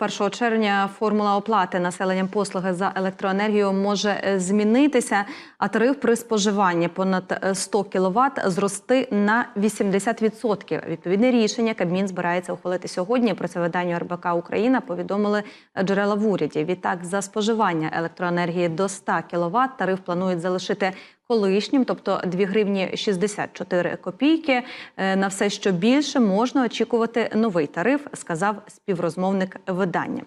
1 червня формула оплати населенням послуги за електроенергію може е, змінитися, а тариф при споживанні понад е, 100 кВт зрости на 80%. Відповідне рішення Кабмін збирається ухвалити сьогодні. Про це виданню РБК Україна повідомили джерела в уряді. Відтак, за споживання електроенергії до 100 кВт тариф планують залишити колишнім, тобто 2 гривні 64 копійки. Е, На все, що більше, можна очікувати новий тариф, сказав співрозмовник видання.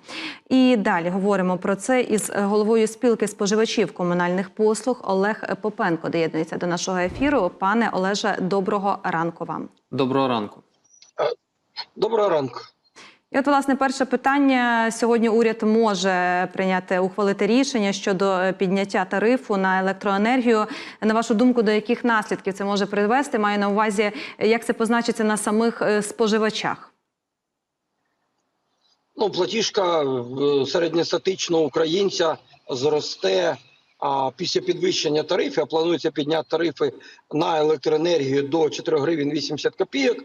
І далі говоримо про це із головою спілки споживачів комунальних послуг Олег Попенко. Доєднується до нашого ефіру. Пане Олеже, доброго ранку вам. Доброго ранку. Доброго ранку. І от, власне, перше питання сьогодні уряд може прийняти ухвалити рішення щодо е, підняття тарифу на електроенергію. На вашу думку, до яких наслідків це може привести? Маю на увазі, як це позначиться на самих е, споживачах. Ну, платіжка е, середньостатичного українця зросте а після підвищення тарифів, а планується підняти тарифи на електроенергію до 4 гривень 80 копійок.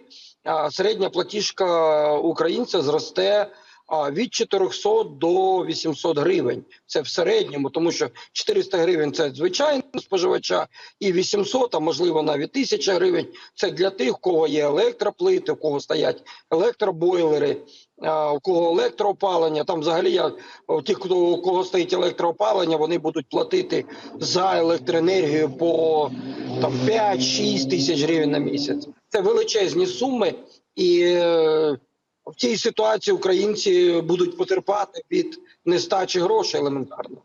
Середня платіжка українця зросте від 400 до 800 гривень. Це в середньому, тому що 400 гривень це звичайного споживача, і 800, а можливо навіть 1000 гривень. Це для тих, у кого є електроплити, у кого стоять електробойлери, а, у кого електроопалення. Там взагалі я тих, хто у кого стоїть електроопалення, вони будуть платити за електроенергію по там 5-6 тисяч гривень на місяць. Це величезні суми, і е, в цій ситуації українці будуть потерпати від нестачі грошей елементарно.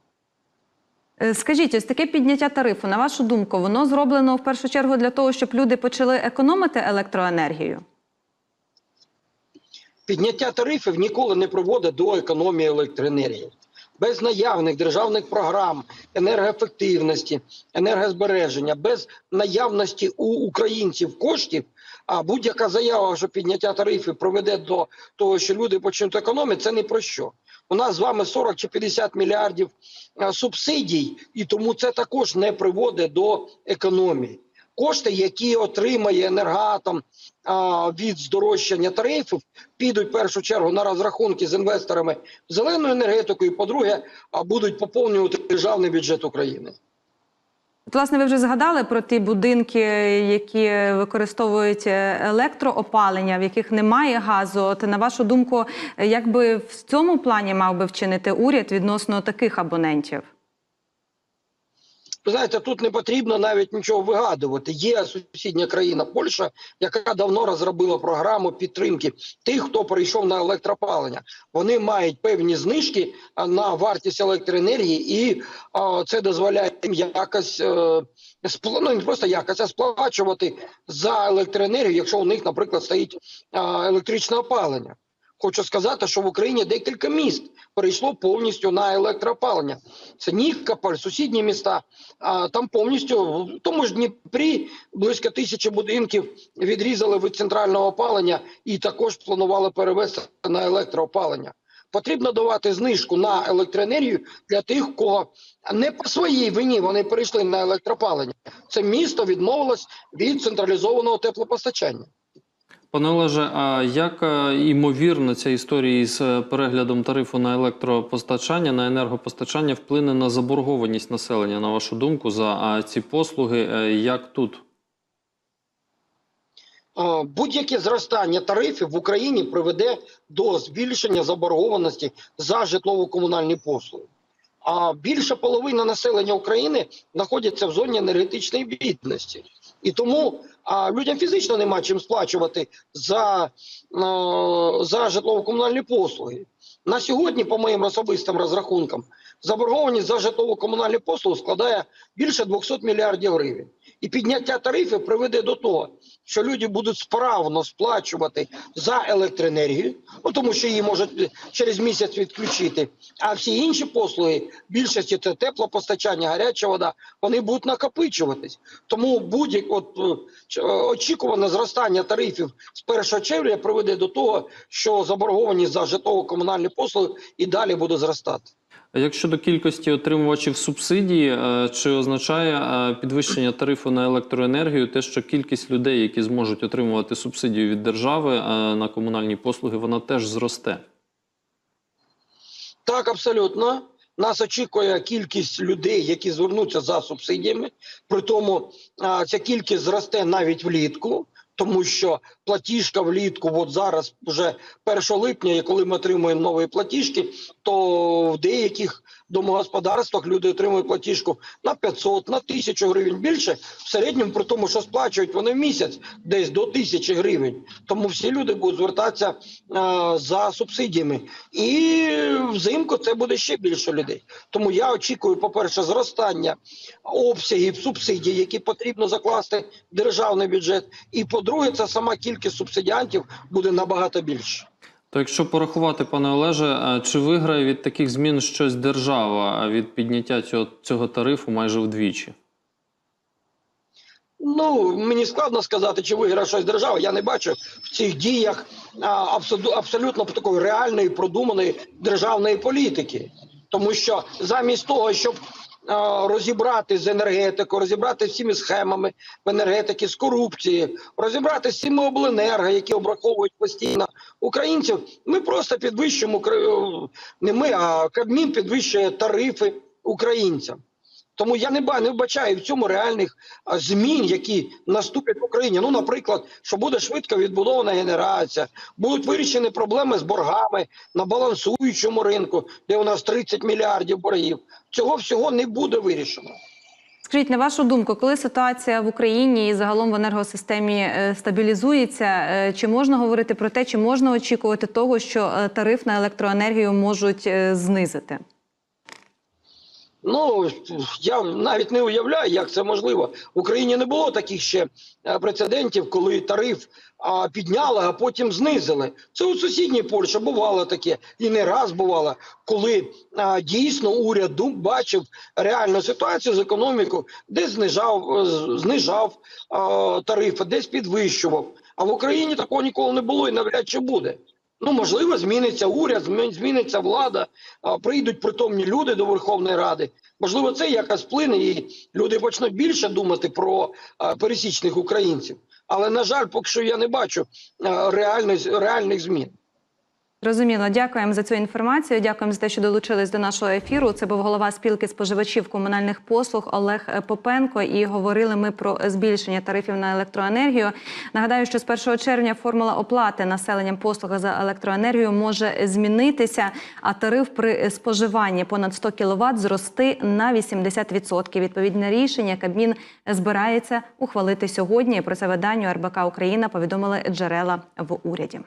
Е, Скажіть, ось таке підняття тарифу, на вашу думку, воно зроблено в першу чергу для того, щоб люди почали економити електроенергію? Підняття тарифів ніколи не приводить до економії електроенергії. Без наявних державних програм енергоефективності, енергозбереження, без наявності у українців коштів, а будь-яка заява, що підняття тарифів приведе до того, що люди почнуть економити, це не про що. У нас з вами 40 чи 50 мільярдів субсидій, і тому це також не приводить до економії. Кошти, які отримає енергоатом а, від здорожчання тарифів, підуть в першу чергу на розрахунки з інвесторами в зелену енергетику, і по-друге, будуть поповнювати державний бюджет України. От, власне, ви вже згадали про ті будинки, які використовують е, електроопалення, в яких немає газу. От на вашу думку, як би в цьому плані мав би вчинити уряд відносно таких абонентів? Ви знаєте, тут не потрібно навіть нічого вигадувати. Є сусідня країна Польща, яка давно розробила програму підтримки тих, хто перейшов на електропалення. Вони мають певні знижки на вартість електроенергії, і а, це дозволяє їм якось е, спла- ну, не просто якось, а сплачувати за електроенергію, якщо у них, наприклад, стоїть а, електричне опалення. Хочу сказати, що в Україні декілька міст перейшло повністю на електроопалення. Це Нікополь, сусідні міста. А там повністю в тому ж Дніпрі близько тисячі будинків відрізали від центрального опалення і також планували перевести на електроопалення. Потрібно давати знижку на електроенергію для тих, кого не по своїй вині вони перейшли на електропалення. Це місто відмовилось від централізованого теплопостачання. Пане Олеже, а як е, ймовірно ця історія із е, переглядом тарифу на електропостачання, на енергопостачання вплине на заборгованість населення, на вашу думку, за ці послуги? Е, Як тут? Будь-яке зростання тарифів в Україні приведе до збільшення заборгованості за житлово-комунальні послуги. А більша половина населення України знаходиться в зоні енергетичної бідності, і тому а, людям фізично нема чим сплачувати за, е, за житлово-комунальні послуги. На сьогодні, по моїм особистим розрахункам, заборгованість за житлово-комунальні послуги складає більше 200 мільярдів гривень. І підняття тарифів приведе до того, що люди будуть справно сплачувати за електроенергію, ну тому що її можуть через місяць відключити. А всі інші послуги, більшості це теплопостачання, гаряча вода, вони будуть накопичуватись. Тому будь-яке от, е, е, очікуване зростання тарифів з 1 червня приведе до того, що заборгованість за житлово-комунальні послуги і далі буде зростати. Як щодо кількості отримувачів субсидії, е, чи означає е, підвищення тарифу на електроенергію те, що кількість людей, які зможуть отримувати субсидію від держави е, на комунальні послуги, вона теж зросте? Так, абсолютно. Нас очікує кількість людей, які звернуться за субсидіями. При тому ця кількість зросте навіть влітку, тому що платіжка влітку, от зараз, вже 1 липня, і коли ми отримуємо нові платіжки, то в деяких домогосподарствах люди отримують платіжку на 500, на 1000 гривень більше. В середньому, при тому, що сплачують вони в місяць десь до 1000 гривень. Тому всі люди будуть звертатися а, за субсидіями. І взимку це буде ще більше людей. Тому я очікую, по-перше, зростання обсягів субсидій, які потрібно закласти в державний бюджет. І по-друге, це сама кількість субсидіантів буде набагато більше. То якщо порахувати, пане Олеже, чи виграє від таких змін щось держава а від підняття цього, цього тарифу майже вдвічі? Ну мені складно сказати, чи виграє щось держава. Я не бачу в цих діях абсолютно такої реальної продуманої державної політики, тому що замість того, щоб розібрати з енергетику, розібрати цими схемами в енергетики, з корупції, розібрати з цими обленерго, які обраховують постійно українців. Ми просто підвищуємо не ми, а Кабмін підвищує тарифи українцям. Тому я не не вбачаю в цьому реальних змін, які наступлять в Україні. Ну, наприклад, що буде швидко відбудована генерація, будуть вирішені проблеми з боргами на балансуючому ринку, де у нас 30 мільярдів боргів. Цього всього не буде вирішено. Скажіть, на вашу думку, коли ситуація в Україні і загалом в енергосистемі е, стабілізується, е, чи можна говорити про те, чи можна очікувати того, що е, тариф на електроенергію можуть знизити? Ну я навіть не уявляю, як це можливо. В Україні не було таких ще е, прецедентів, коли тариф підняли, а потім знизили. Це у сусідній Польщі бувало таке, і не раз бувало, коли дійсно уряд бачив реальну ситуацію з економікою, де знижав, е, знижав тарифи, десь підвищував. А в Україні такого ніколи не було і навряд чи буде. Ну, можливо, зміниться уряд, змі- зміниться влада, прийдуть притомні люди до Верховної Ради. Можливо, це якось вплине, і люди почнуть більше думати про пересічних українців. Але на жаль, поки що я не бачу реальних, реальних змін. Зрозуміло, дякуємо за цю інформацію. Дякуємо за те, що долучились до нашого ефіру. Це був голова спілки споживачів комунальних послуг Олег Попенко. І говорили ми про збільшення тарифів на електроенергію. Нагадаю, що з 1 червня формула оплати населенням послуги за електроенергію може змінитися, а тариф при споживанні понад 100 кВт зрости на 80%. Відповідне рішення Кабмін збирається ухвалити сьогодні. Про це виданню РБК Україна повідомили джерела в уряді.